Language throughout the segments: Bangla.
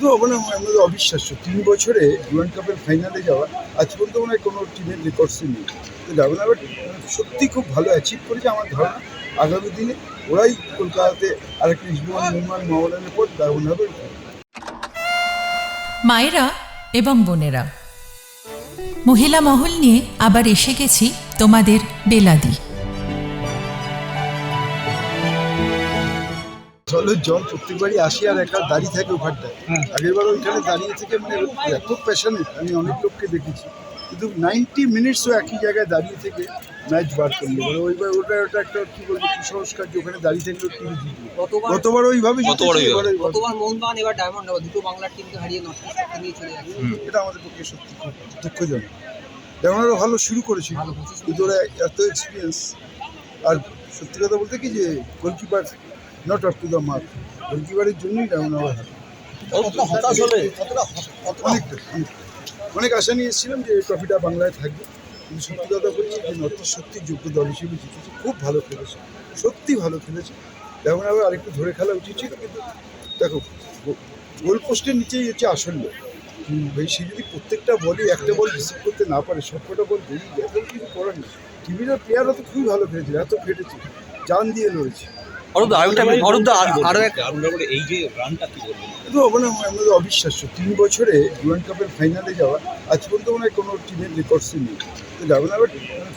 কিন্তু মানে আমাদের অবিশ্বাস্য। তিন বছরে ডুরান্ড কাপের ফাইনালে যাওয়া, আজ পর্যন্ত মনে হয় কোনো টিমের রেকর্ডসই নেই। তো ডাবল আবার সত্যি খুব ভালো অ্যাচিভ করেছে আমার ধারণা। আগামী দিনে ওরাই কলকাতাতে আরেকটা ইসমান নির্মাণ মাওলানের পর ডাবল হবে মায়েরা এবং বোনেরা, মহিলা মহল নিয়ে আবার এসে গেছি তোমাদের বেলাদি। জলের জল প্রত্যেকবারই আসি আর একা দাঁড়িয়ে থাকে ওখানটায়। আগেরবার ওইখানে দাঁড়িয়ে থেকে মানে এত প্যাশনেট আমি অনেক লোককে দেখেছি। কিন্তু নাইনটি মিনিটসও একই জায়গায় দাঁড়িয়ে থেকে ম্যাচ বার করল। এবার ওইবার ওটা ওটা একটা কী বলব কুসংস্কার যে ওখানে দাঁড়িয়ে থাকলেও টিভি জিতবে গতবার ওইভাবে। গতবার মোহনবাগান এবার ডায়মন্ড দুটো বাংলার টিমকে হারিয়ে নষ্ট নিয়ে চলে যাচ্ছে। এটা আমাদের পক্ষে সত্যি খুব দুঃখজনক। যেমন ভালো শুরু করেছিল। কিন্তু ওরা এত এক্সপিরিয়েন্স আর সত্যি কথা বলতে কি যে goalkeeper not up to the mark গোলকিপারের জন্যই ডাউন আওয়ার হার অনেকটা অনেকটা। অনেক আশা নিয়ে এসেছিলাম যে ট্রফিটা বাংলায় থাকবে। কিন্তু সত্যি কথা বলছি যে নর্থ সত্যি যোগ্য দল হিসেবে জিতেছে। খুব ভালো খেলেছে। সত্যি ভালো খেলেছে। যেমন আবার আরেকটু ধরে খেলা উচিত ছিল কিন্তু দেখো গোল পোস্টের নিচেই হচ্ছে আসন্ন। ভাই সে যদি প্রত্যেকটা বলই একটা বল রিসিভ করতে না পারে সবকটা বল বেরিয়ে যায় কিছু করার নেই। টিভির প্লেয়াররা তো খুবই ভালো খেলেছে এত খেটেছে। জান দিয়ে লড়েছে। অরূপ আরেকটা অরূপ দা আর- এক এই যে রানটা কি বলবেন কিন্তু মানে আমাদের অবিশ্বাস্য। তিন বছরে ডুরান্ড কাপের ফাইনালে যাওয়া আজ পর্যন্ত মনে হয় কোনো টিমের রেকর্ডসই নেই। তো ডাবল আবার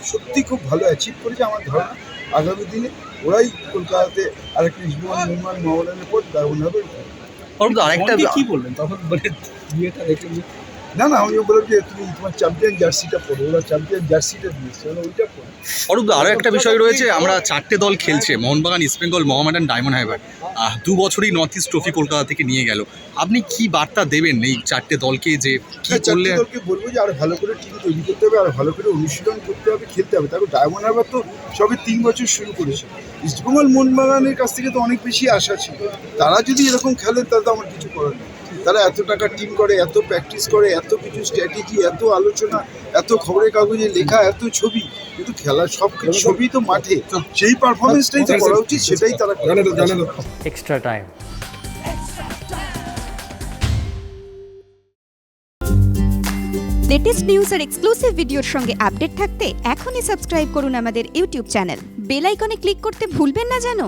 সত্যি খুব ভালো অ্যাচিভ করেছে আমার ধারণা। আগামী দিনে ওরাই কলকাতাতে আরেকটা ইসমান নির্মাণ মাওলানের পর ডাবল হবে। অরূপ আরেকটা কি বললেন? তখন মানে বিয়েটা দেখে যে না না আমি বললাম যে তুমি তোমার চ্যাম্পিয়ন জার্সিটা পড়ো ওরা চ্যাম্পিয়ন জার্সিটা দিয়েছে ওইটা পড়ো অরূপ দা আরও একটা বিষয় রয়েছে আমরা চারটে দল খেলছে Mohun Bagan east Bengal Mohammedan Diamond Harbour দু বছরই নর্থ ইস্ট ট্রফি কলকাতা থেকে নিয়ে গেল। আপনি কি বার্তা দেবেন এই চারটে দলকে যে কি হ্যাঁ, করলে দলকে বলব যে আরও ভালো করে টিম তৈরি করতে হবে আরও ভালো করে অনুশীলন করতে হবে খেলতে হবে। তারপর ডায়মন্ড হারবার তো সবে তিন বছর শুরু করেছে। ইস্টবেঙ্গল মোহনবাগানের কাছ থেকে তো অনেক বেশি আশা ছিল। তারা যদি এরকম খেলেন তাহলে তো আমার কিছু করার নেই। তারা এত টাকা টিম করে এত প্র্যাকটিস করে এত কিছু স্ট্র্যাটেজি এত আলোচনা এত খবরের কাগজে লেখা এত ছবি কিন্তু খেলার সব কিছু ছবি তো মাঠে। সেই পারফরমেন্সটাই তো করা উচিত সেটাই তারা করে। extra time. লেটেস্ট নিউজ আর এক্সক্লুসিভ ভিডিওর সঙ্গে আপডেট থাকতে এখনই সাবস্ক্রাইব করুন আমাদের ইউটিউব চ্যানেল বেল আইকনে ক্লিক করতে ভুলবেন না জানো।